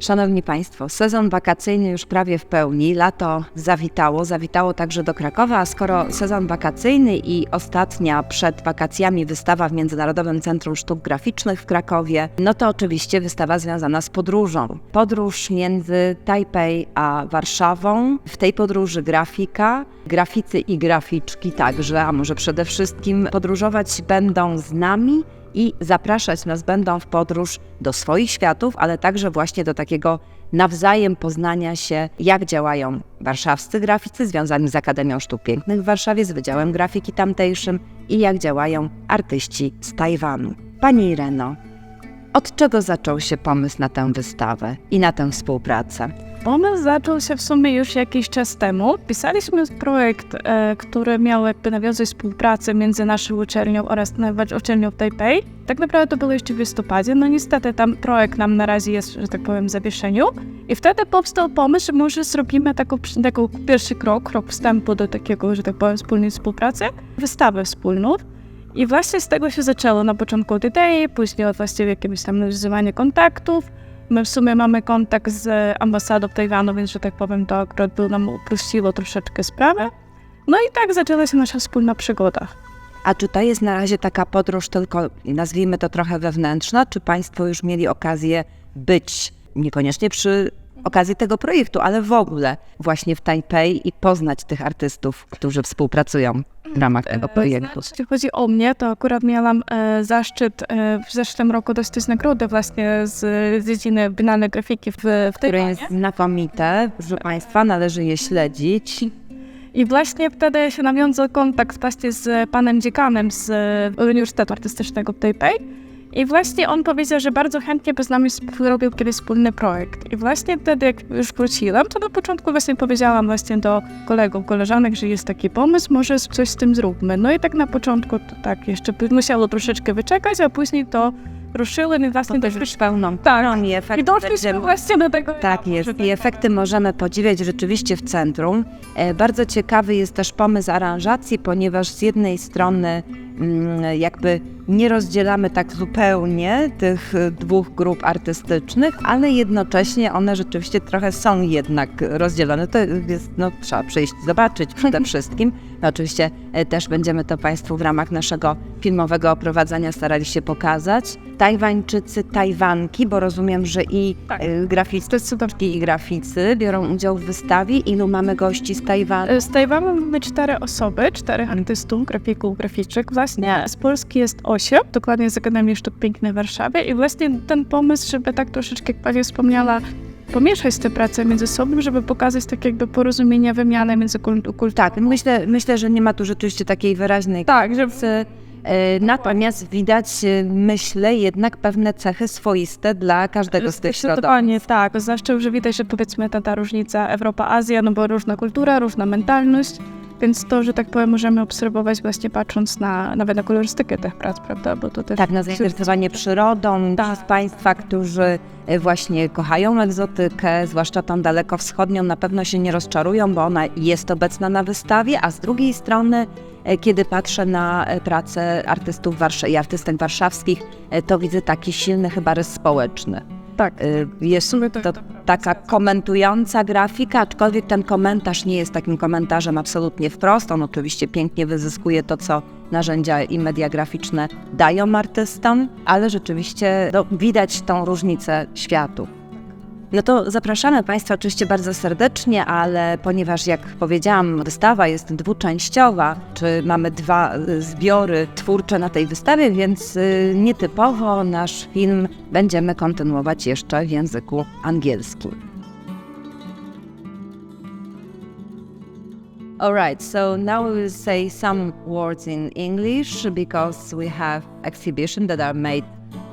Szanowni Państwo, sezon wakacyjny już prawie w pełni. Lato zawitało, zawitało także do Krakowa, a skoro sezon wakacyjny i ostatnia przed wakacjami wystawa w Międzynarodowym Centrum Sztuk Graficznych w Krakowie, no to oczywiście wystawa związana z podróżą. Podróż między Tajpej a Warszawą. W tej podróży grafika, graficy i graficzki także, a może przede wszystkim podróżować będą z nami i zapraszać nas będą w podróż do swoich światów, ale także właśnie do takiego nawzajem poznania się, jak działają warszawscy graficy związani z Akademią Sztuk Pięknych w Warszawie, z Wydziałem Grafiki tamtejszym i jak działają artyści z Tajwanu. Pani Ireno, od czego zaczął się pomysł na tę wystawę i na tę współpracę? Pomysł zaczął się w sumie już jakiś czas temu. Pisaliśmy projekt, e, który miał jakby nawiązać współpracę między naszą uczelnią oraz uczelnią w Taipei. Tak naprawdę to było jeszcze w listopadzie, no niestety tam projekt nam na razie jest, że tak powiem, w zawieszeniu. I wtedy powstał pomysł, że może zrobimy taką, taką pierwszy krok, krok wstępu do takiego, że tak powiem, wspólnej współpracy, wystawę wspólną. I właśnie z tego się zaczęło na początku od idei, później od właściwie jakiegoś tam nawiązywania kontaktów. My w sumie mamy kontakt z ambasadą Tajwanu, więc że tak powiem, to akurat był nam uprościło troszeczkę sprawę. No i tak zaczęła się nasza wspólna przygoda. A czy to jest na razie taka podróż tylko, nazwijmy to trochę wewnętrzna, czy Państwo już mieli okazję być, niekoniecznie przy okazji tego projektu, ale w ogóle właśnie w Tajpej i poznać tych artystów, którzy współpracują w ramach tego projektu? Jeśli chodzi o mnie, to akurat miałam e, zaszczyt e, w zeszłym roku dostać nagrodę właśnie z, z dziedziny binalnej grafiki w, w Które Tajwanie. jest znakomite, proszę Państwa, należy je śledzić. I właśnie wtedy się nawiązał kontakt właśnie z panem dziekanem z e, Uniwersytetu Artystycznego w Taipei. I właśnie on powiedział, że bardzo chętnie by z nami robił kiedyś wspólny projekt. I właśnie wtedy, jak już wróciłam, to na początku właśnie powiedziałam właśnie do kolegów, koleżanek, że jest taki pomysł, może coś z tym zróbmy. No i tak na początku to tak jeszcze musiało troszeczkę wyczekać, a później to ruszyłem i właśnie też już pełną Tak. pełnią i efekty I doszliśmy będziemy- właśnie do tego. Tak jest. że I efekty możemy podziwiać rzeczywiście w centrum. E, Bardzo ciekawy jest też pomysł aranżacji, ponieważ z jednej strony jakby nie rozdzielamy tak zupełnie tych e, dwóch grup artystycznych, ale jednocześnie one rzeczywiście trochę są jednak rozdzielone. To jest, no trzeba przyjść, zobaczyć przede wszystkim. No, oczywiście e, też będziemy to Państwu w ramach naszego filmowego oprowadzania starali się pokazać. Tajwańczycy, Tajwanki, bo rozumiem, że i Tak. e, graficy i graficy biorą udział w wystawie. Ilu mamy gości z Tajwanu? Z Tajwanu mamy cztery osoby, czterech artystów, grafików, graficzek. Właśnie z Polski jest osiem, dokładnie z Akademii Sztuk Pięknych w Warszawie. I właśnie ten pomysł, żeby tak troszeczkę, jak Pani wspomniała, pomieszać te prace między sobą, żeby pokazać tak jakby porozumienie, wymianę między kulturami. Tak, myślę, myślę, że nie ma tu rzeczywiście takiej wyraźnej Tak, że kwestii. E, Natomiast widać, e, myślę, jednak pewne cechy swoiste dla każdego z tych środowisk. Zdecydowanie tak. Zwłaszcza, że widać, że powiedzmy ta, ta różnica Europa-Azja, no bo różna kultura, różna mentalność, więc to, że tak powiem, możemy obserwować właśnie patrząc na nawet na kolorystykę tych prac, prawda? Bo to też Tak, na zainteresowanie przyrodą. Tak. z Państwa, którzy e, właśnie kochają egzotykę, zwłaszcza tą dalekowschodnią, na pewno się nie rozczarują, bo ona jest obecna na wystawie, a z drugiej strony, e, kiedy patrzę na e, pracę artystów Warsz- i artystek warszawskich, to widzę taki silny chyba rys społeczny. Tak. E, Jest to- taka komentująca grafika, aczkolwiek ten komentarz nie jest takim komentarzem absolutnie wprost. On oczywiście pięknie wyzyskuje to, co narzędzia i media graficzne dają artystom, ale rzeczywiście no, widać tą różnicę światu. No to zapraszamy Państwa oczywiście bardzo serdecznie, ale ponieważ jak powiedziałam, wystawa jest dwuczęściowa, czy mamy dwa y, zbiory twórcze na tej wystawie, więc y, nietypowo nasz film będziemy kontynuować jeszcze w języku angielskim. All right, so now we will say some words in English because we have exhibition that are made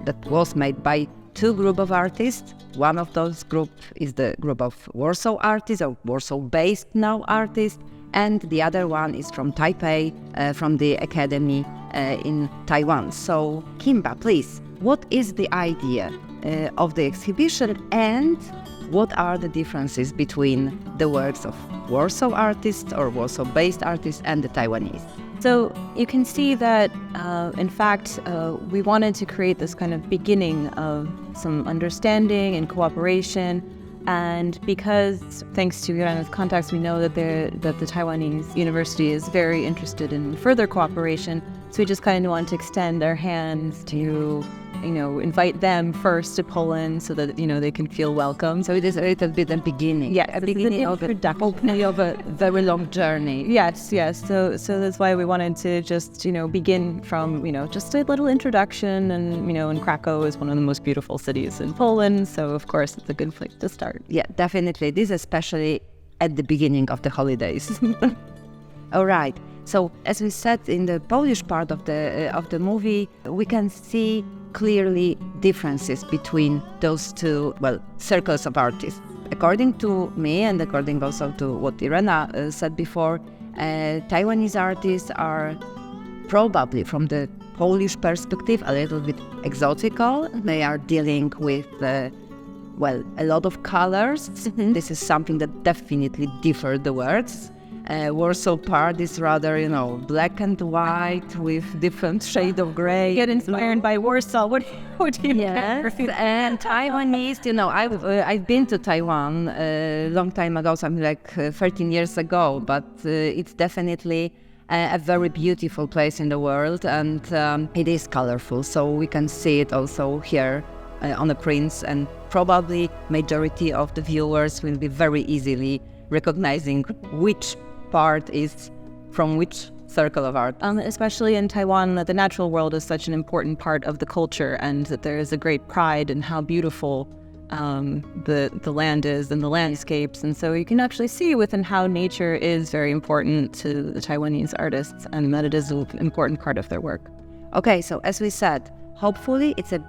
that was made by two group of artists. One of those group is the group of Warsaw artists or Warsaw-based now artists, and the other one is from Taipei, uh, from the academy uh, in Taiwan. So, Kimba, please, what is the idea uh, of the exhibition and what are the differences between the works of Warsaw artists or Warsaw based artists and the Taiwanese? So you can see that, uh, in fact, uh, we wanted to create this kind of beginning of some understanding and cooperation. And because, thanks to Yurana's contacts, we know that, that the Taiwanese university is very interested in further cooperation. So we just kind of want to extend our hands to, you know, invite them first to Poland so that, you know, they can feel welcome. So it is a little bit the beginning. Yeah, a beginning of a, hopefully of a very long journey. Yes, yes. So so that's why we wanted to just, you know, begin from, you know, just a little introduction and, you know, and Krakow is one of the most beautiful cities in Poland, so of course it's a good place to start. Yeah, definitely. This especially at the beginning of the holidays. All right. So as we said in the Polish part of the uh, of the movie, we can see clearly differences between those two well circles of artists. According to me, and according also to what Irena uh, said before, uh, Taiwanese artists are probably from the Polish perspective a little bit exotical. They are dealing with uh, well a lot of colors. This is something that definitely differ the words. Uh, Warsaw part is rather you know black and white with different shade of gray. Get inspired by Warsaw. What, what do you Yes, and Taiwanese, you know, I've uh, I've been to Taiwan a long time ago, something like uh, 13 years ago, but uh, it's definitely a, a very beautiful place in the world, and um, it is colorful. So we can see it also here uh, on the prints, and probably majority of the viewers will be very easily recognizing which part is from which circle of art. Um, especially in Taiwan, the natural world is such an important part of the culture, and that there is a great pride in how beautiful um, the the land is and the landscapes. And so you can actually see within how nature is very important to the Taiwanese artists, and that it is an important part of their work. Okay, so as we said, hopefully it's a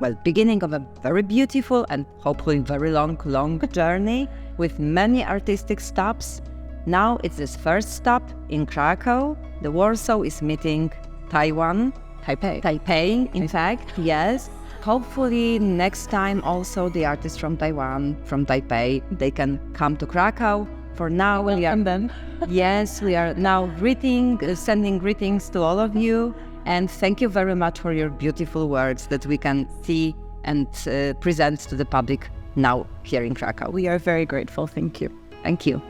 well beginning of a very beautiful and hopefully very long, long journey with many artistic stops. Now it's this first stop in Krakow. The Warsaw is meeting Taiwan, Taipei. Taipei, in fact, yes. Hopefully next time also the artists from Taiwan, from Taipei, they can come to Krakow. For now, we are And then Yes, we are now greeting, uh, sending greetings to all of you, and thank you very much for your beautiful words that we can see and uh, present to the public now here in Krakow. we are very grateful. Thank you. Thank you.